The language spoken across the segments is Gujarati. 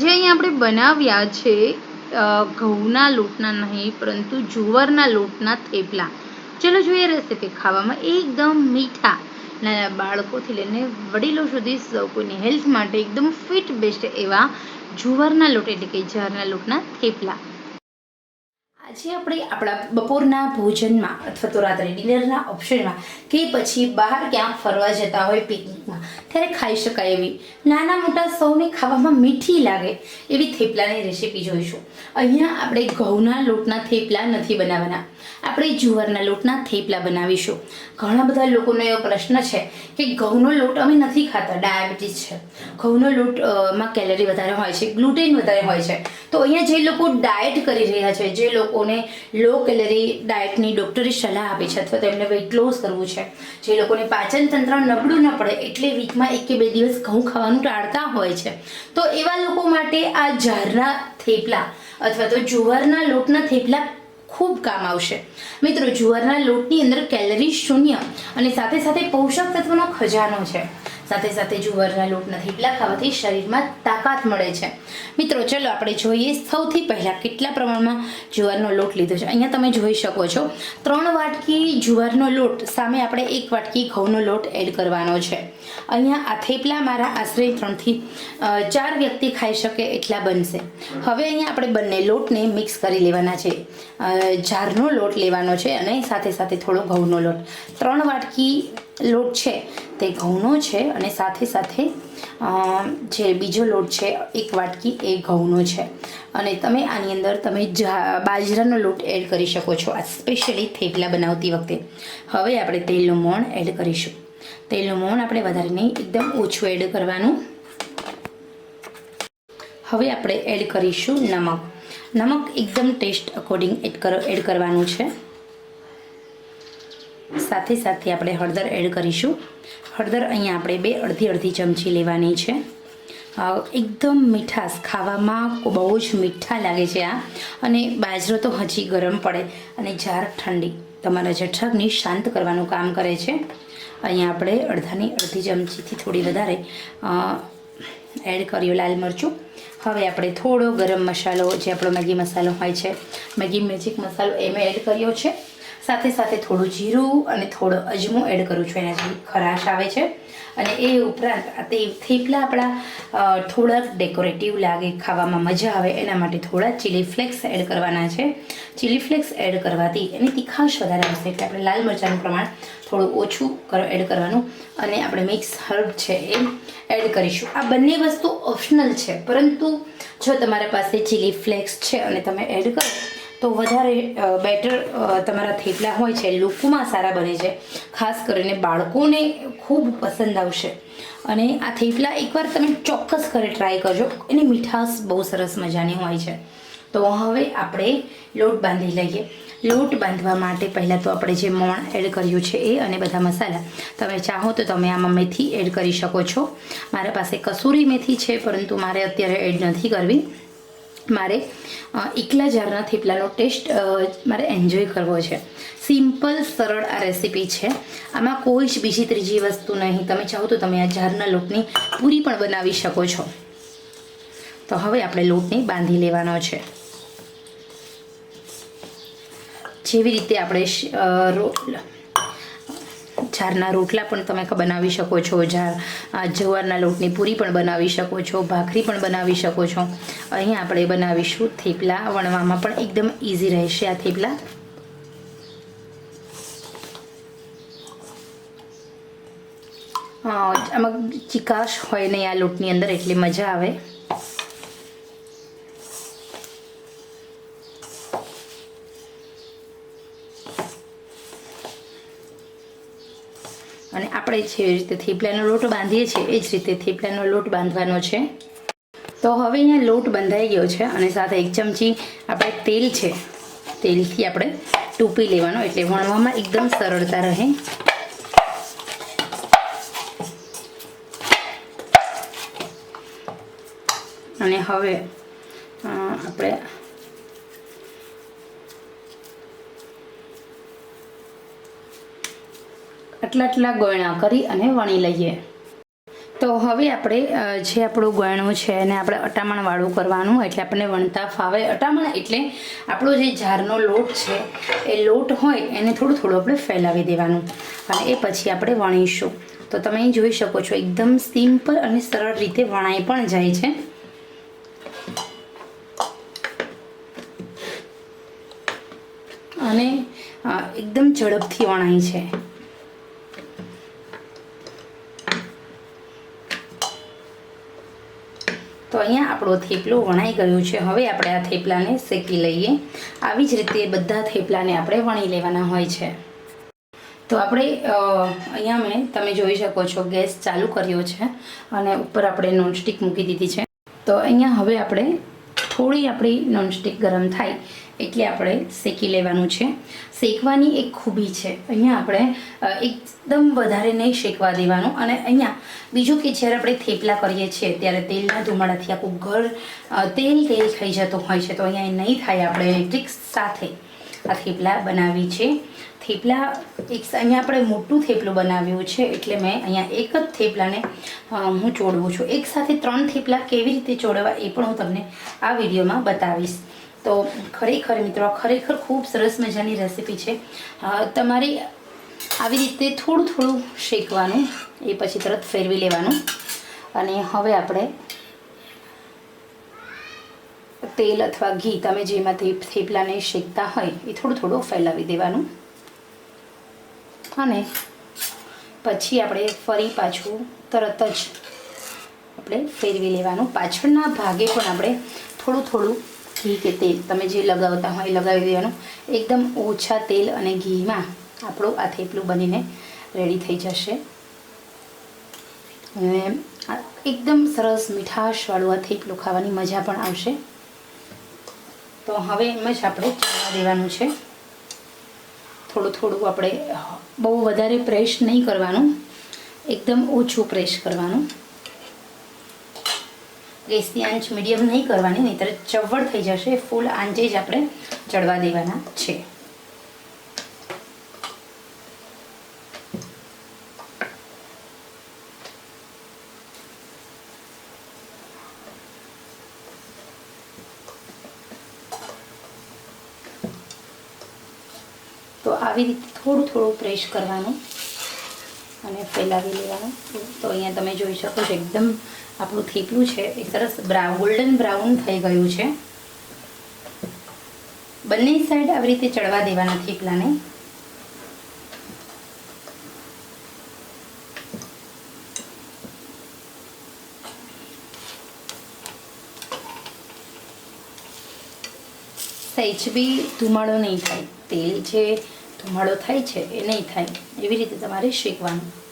જે અહીંયા આપણે બનાવ્યા છે ઘઉંના લોટના નહીં, પરંતુ જુવારના લોટના થેપલા. ચલો જોઈએ રેસીપી ખાવામાં. એકદમ મીઠા. નાના બાળકોથી લઈને વડીલો સુધી સૌ કોઈની હેલ્થ માટે એકદમ ફિટ બેસ્ટ એવા જુવારના લોટ એટલે કે જારના લોટના થેપલા. આજે આપણે આપણા બપોરના ભોજનમાં અથવા તો રાત્રે ડિનરના ઓપ્શનમાં કે પછી બહાર ક્યાંક ફરવા જતા હોય પિકનિકમાં, ત્યારે ખાઈ શકાય એવી. નાના મોટા સૌને ખાવામાં મીઠી લાગે એવી થેપલાની રેસીપી જોઈશું. અહીંયા આપણે ઘઉંના લોટના થેપલા નથી બનાવવાના. આપણે જુવારના લોટના થેપલા બનાવીશું. ઘણા બધા લોકોનો એવો પ્રશ્ન છે કે ઘઉંનો લોટ અમે નથી ખાતા, ડાયાબિટીસ છે. ઘઉંનો લોટમાં કેલરી વધારે હોય છે, ગ્લુટેન વધારે હોય છે. તો અહીંયા જે લોકો ડાયટ કરી રહ્યા છે, જે લોકોને લો કેલરી ડાયટની ડૉક્ટરે સલાહ આપી છે અથવા તો એમને વેઇટ લોસ કરવું છે, જે લોકોને પાચન તંત્ર નબળું ન પડે એટલે વીકમાં એક કે બે દિવસ ઘઉં ખાવાનું ટાળતા હોય છે. તો એવા લોકો માટે આ જારના થેપલા અથવા તો જુવારના લોટના થેપલા ખૂબ કામ આવશે. મિત્રો, જુવારના લોટની અંદર કેલરી શૂન્ય અને સાથે સાથે પોષક તત્વનો ખજાનો છે. સાથે સાથે જુવારના લોટના થેપલા ખાવાથી શરીરમાં તાકાત મળે છે. મિત્રો, ચલો આપણે જોઈએ સૌથી પહેલાં કેટલા પ્રમાણમાં જુવારનો લોટ લીધો છે. અહીંયા તમે જોઈ શકો છો, ત્રણ વાટકી જુવારનો લોટ સામે આપણે એક વાટકી ઘઉંનો લોટ એડ કરવાનો છે. અહીંયા આ થેપલા મારા આશરે ત્રણથી ચાર વ્યક્તિ ખાઈ શકે એટલા બનશે. હવે અહીંયા આપણે બંને લોટને મિક્સ કરી લેવાના છે. જારનો લોટ લેવાનો છે અને સાથે સાથે થોડો ઘઉંનો લોટ. ત્રણ વાટકી લોટ છે. તે ઘઉંનો છે અને સાથે સાથે જે બીજો લોટ છે, એક વાટકી એ ઘઉંનો છે. અને તમે આની અંદર તમે બાજરાનો લોટ એડ કરી શકો છો. આ સ્પેશિયલી થેપલા બનાવતી વખતે. હવે આપણે તેલનું મોણ એડ કરીશું. તેલનું મોણ આપણે વધારે નહીં એકદમ ઓછું એડ કરવાનું. હવે આપણે એડ કરીશું નમક. નમક એકદમ ટેસ્ટ અકોર્ડિંગ એડ કરો એડ કરવાનું છે. સાથે સાથે આપણે હળદર એડ કરીશું. હળદર અહીંયા આપણે બે અડધી અડધી ચમચી લેવાની છે. એકદમ મીઠાશ, ખાવામાં બહુ જ મીઠા લાગે છે આ. અને બાજરો તો હજી ગરમ પડે અને જાર ઠંડી. તમારા જઠરાગ્નિ શાંત કરવાનું કામ કરે છે. અહીંયા આપણે અડધાની અડધી ચમચીથી થોડી વધારે એડ કર્યું લાલ મરચું. હવે આપણે થોડો ગરમ મસાલો, જે આપણો મેગી મસાલો હોય છે, મેગી મેજિક મસાલો એમાં એડ કર્યો છે. સાથે સાથે થોડું જીરું અને થોડો અજમો એડ કરું છું. એનાથી ખરાશ આવે છે. અને એ ઉપરાંત તે થેપલા આપણા થોડાક ડેકોરેટિવ લાગે, ખાવામાં મજા આવે, એના માટે થોડા ચીલી ફ્લેક્સ એડ કરવાના છે. ચીલી ફ્લેક્સ એડ કરવાથી એની તીખાશ વધારે આવશે, એટલે આપણે લાલ મરચાંનું પ્રમાણ થોડું ઓછું એડ કરવાનું અને આપણે મિક્સ હર્બ છે એ એડ કરીશું. આ બંને વસ્તુ ઓપ્શનલ છે, પરંતુ જો તમારા પાસે ચીલી ફ્લેક્સ છે અને તમે એડ કરો તો વધારે બેટર તમારા થેપલા હોય છે. લોકોમાં સારા બને છે. ખાસ કરીને બાળકોને ખૂબ પસંદ આવશે. અને આ થેપલા એકવાર તમે ચોક્કસ ઘરે ટ્રાય કરજો. એની મીઠાશ બહુ સરસ મજાની હોય છે. તો હવે આપણે લોટ બાંધી લઈએ. લોટ બાંધવા માટે પહેલાં તો આપણે જે મોણ એડ કર્યું છે એ અને બધા મસાલા. તમે ચાહો તો તમે આમાં મેથી એડ કરી શકો છો. મારા પાસે કસૂરી મેથી છે, પરંતુ મારે અત્યારે એડ નથી કરવી. મારે એકલા જારના થેપલાનો ટેસ્ટ મારે એન્જોય કરવો છે. સિમ્પલ, સરળ આ રેસીપી છે. આમાં કોઈ જ બીજી ત્રીજી વસ્તુ નહીં. તમે ચાહો તો તમે આ જારના લોટની પૂરી પણ બનાવી શકો છો. તો હવે આપણે લોટને બાંધી લેવાનો છે. જેવી રીતે આપણે જારના રોટલા પણ તમે બનાવી શકો છો આ જવારના લોટની પૂરી પણ બનાવી શકો છો, ભાખરી પણ બનાવી શકો છો. અહીંયા આપણે બનાવીશું થેપલા વણવામાં પણ એકદમ ઇઝી રહેશે આ થેપલા. આમાં ચિકાશ હોય નહીં આ લોટની અંદર એટલે મજા આવે અને આપણે જે રીતે થેપલાનો લોટ બાંધીએ છીએ, એ જ રીતે થેપલાનો લોટ બાંધવાનો છે. તો હવે અહીંયા લોટ બંધાઈ ગયો છે અને સાથે એક ચમચી આપણે તેલ છે, તેલથી આપણે ટૂપી લેવાનો એટલે વણવામાં એકદમ સરળતા રહે. અને હવે આપણે આટલા આટલા ગોયણા કરી અને વણી લઈએ. તો હવે આપણે જે આપણું ગળણું છે એને આપણે અટામણવાળું કરવાનું એટલે આપણને વણતા ફાવે. અટામણ એટલે આપણો જે ઝારનો લોટ છે, એ લોટ હોય એને થોડું થોડું આપણે ફેલાવી દેવાનું અને એ પછી આપણે વણીશું. તો તમે જોઈ શકો છો, એકદમ સિમ્પલ અને સરળ રીતે વણાઈ પણ જાય છે. અને એકદમ ઝડપથી વણાય છે તો અહીંયા આપણો થેપલો વણાઈ ગયો છે. હવે આપણે આ થેપલાને શેકી લઈએ. આવી જ રીતે બધા થેપલાને આપણે વણી લેવાના હોય છે. તો આપણે અહીંયા મેં તમે જોઈ શકો છો ગેસ ચાલુ કર્યો છે અને ઉપર આપણે નોનસ્ટિક મૂકી દીધી છે. તો અહીંયા હવે આપણે થોડી આપણી નોનસ્ટિક ગરમ થાય એટલે આપણે શેકી લેવાનું છે. શેકવાની એક ખૂબી છે. અહીંયા આપણે એકદમ વધારે નહીં શેકવા દેવાનું. અને અહીંયા બીજું કે જ્યારે આપણે થેપલા કરીએ છીએ, ત્યારે તેલના ધુમાડાથી આખું ઘર તેલ તેલ થઈ જતું હોય છે. તો અહીંયા નહીં થાય. આપણે ટ્રિક્સ સાથે આ થેપલા બનાવી છે. થેપલા એક અહીંયા આપણે મોટું થેપલું બનાવ્યું છે એટલે મેં અહીંયા એક જ થેપલાને હું ચોડવું છું. એક સાથે ત્રણ થેપલા કેવી રીતે ચોડવા એ પણ હું તમને આ વિડીયોમાં બતાવીશ. તો ખરેખર મિત્રો, ખરેખર ખૂબ સરસ મજાની રેસીપી છે. તમારે આવી રીતે થોડું થોડું શેકવાનું, એ પછી તરત ફેરવી લેવાનું. અને હવે આપણે તેલ અથવા ઘી તમે જેમાંથી થેપલાને શેકતા હોય એ થોડું થોડું ફેલાવી દેવાનું. અને પછી આપણે ફરી પાછું તરત જ આપણે ફેરવી લેવાનું. પાછળના ભાગે પણ આપણે થોડું થોડું ઘી કે તેલ તમે જે લગાવતા હોય એ લગાવી દેવાનું. એકદમ ઓછા તેલ અને ઘીમાં આપણું આ થેપલું બનીને રેડી થઈ જશે. અને એકદમ સરસ મીઠાશવાળું આ થેપલું ખાવાની મજા પણ આવશે. તો હવે એમ જ આપણે ચડવા દેવાનું છે. થોડું થોડું આપણે બહુ વધારે પ્રેસ નહીં કરવાનું. એકદમ ઓછું પ્રેસ કરવાનું. ગેસની આંચ મીડિયમ નહીં કરવાની, નહીંતર ચવડ થઈ જશે. ફૂલ આંચે જ આપણે ચડવા દેવાના છે તો આવી રીતે થોડું થોડું પ્રેસ કરવાનું અને ફેલાવી લેવાનું. તો અહીંયા તમે જોઈ શકો છો એકદમ આપણું થેપલું છે. એ સરસ બ્રાઉન ગોલ્ડન બ્રાઉન થઈ ગયું છે. બંને સાઈડ આવી રીતે ચડવા દેવાના થેપલાને. સહેજ બી ધુમાડો નહીં થાય. તેલ જે ધુમાડો થાય છે એ નહીં થાય. એવી રીતે તમારે શેકવાનું.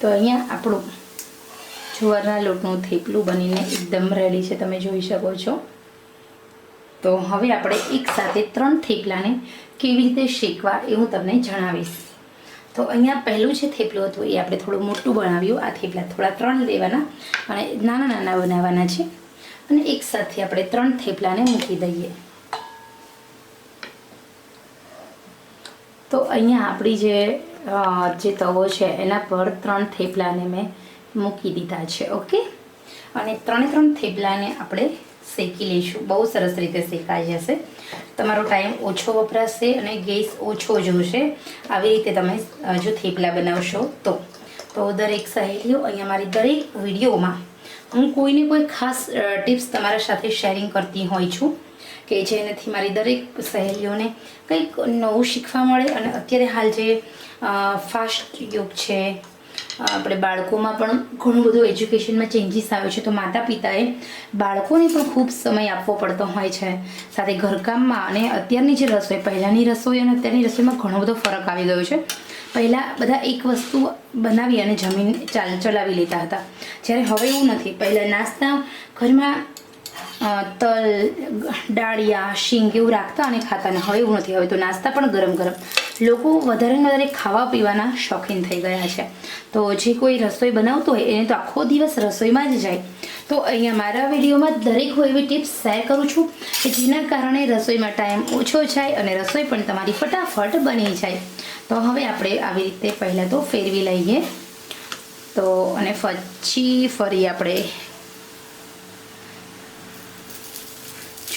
તો અહીંયા આપણું જુવારના લોટનું થેપલું બનીને એકદમ રેડી છે. તમે જોઈ શકો છો. તો હવે આપણે એક સાથે ત્રણ થેપલાને કેવી રીતે શેકવા એ હું તમને જણાવીશ. તો અહીંયા પહેલું જે થેપલું હતું એ આપણે થોડું મોટું બનાવ્યું. આ થેપલા થોડા ત્રણ લેવાના અને નાના નાના બનાવવાના છે. અને એક સાથે આપણે ત્રણ થેપલાને મૂકી દઈએ. તો અહીંયા આપણી જે જે તવો છે એના પર ત્રણ થેપલાને મેં મૂકી દીધા છે, ઓકે? અને ત્રણે ત્રણ થેપલાને આપણે શેકી લઈશું. બહુ સરસ રીતે શેકાઈ જશે. તમારો ટાઈમ ઓછો વપરાશે અને ગેસ ઓછો જોશે આવી રીતે તમે જો થેપલા બનાવશો તો. તો દરેક સહેલીઓ અહીંયા મારી દરેક વિડીયોમાં હું કોઈને કોઈ ખાસ ટિપ્સ તમારા સાથે શેરિંગ કરતી હોઉં છું કે જેનાથી મારી દરેક સહેલીઓને કંઈક નવું શીખવા મળે અને અત્યારે હાલ જે ફાસ્ટ યુગ છે આપણે બાળકોમાં પણ ઘણું બધું એજ્યુકેશનમાં ચેન્જીસ આવે છે તો માતા પિતાએ બાળકોને પણ ખૂબ સમય આપવો પડતો હોય છે. સાથે ઘરકામમાં અને અત્યારની જે રસોઈ, પહેલાંની રસોઈ અને અત્યારની રસોઈમાં ઘણો બધો ફરક આવી ગયો છે. પહેલાં બધા એક વસ્તુ બનાવી અને જમીન ચાલ, ચલાવી લેતા હતા. જ્યારે હવે એવું નથી. પહેલાં નાસ્તા ઘરમાં તલ, ડાળિયા, શીંગ એવું રાખતા અને ખાતા ને. હવે એવું નથી. હવે તો નાસ્તા પણ ગરમ ગરમ. લોકો વધારે ને વધારે ખાવા પીવાના શોખીન થઈ ગયા છે. તો જે કોઈ રસોઈ બનાવતો હોય, એને તો આખો દિવસ રસોઈમાં જ જાય. તો અહીંયા મારા વિડીયોમાં દરેક હું એવી ટિપ્સ શેર કરું છું કે જેના કારણે રસોઈમાં ટાઈમ ઓછો જાય અને રસોઈ પણ તમારી ફટાફટ બની જાય. તો હવે આપણે આવી રીતે પહેલાં તો ફેરવી લઈએ. તો અને પછી ફરી આપણે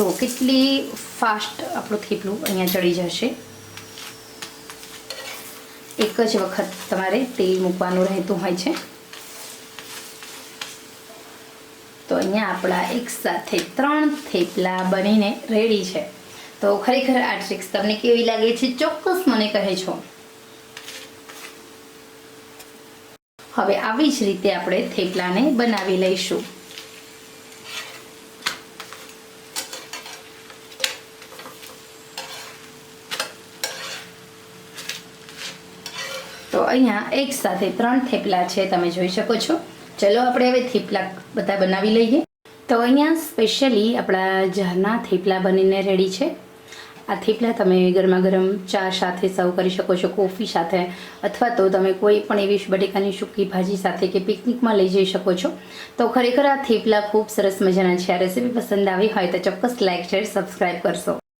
જો, કેટલી ફાસ્ટ આપણું થેપલું અહીંયા ચડી જશે? એક જ વખત તમારે તેલ મૂકવાનું રહેતું હોય છે. તો અહીંયા આપણા એક સાથે ત્રણ થેપલા બનીને રેડી છે. તો ખરેખર આ ટ્રિક્સ તમને કેવી લાગે છે, ચોક્કસ મને કહે છો. હવે આવી જ રીતે આપણે થેપલાને બનાવી લઈશું. તો અહીંયા એક સાથે ત્રણ થેપલા છે, તમે જોઈ શકો છો. ચલો આપણે હવે થેપલા બધા બનાવી લઈએ. તો અહીંયા સ્પેશિયલી આપણા જારના થેપલા બનીને રેડી છે. આ થેપલા તમે ગરમા ગરમ ચા સાથે સર્વ કરી શકો છો, કોફી સાથે, અથવા તો તમે કોઈ પણ એવી બટેકાની સૂકી ભાજી સાથે કે પિકનિકમાં લઈ જઈ શકો છો. તો ખરેખર આ થેપલા ખૂબ સરસ મજાના છે. આ રેસીપી પસંદ આવી હોય તો ચોક્કસ લાઇક શેર સબસ્ક્રાઈબ કરશો.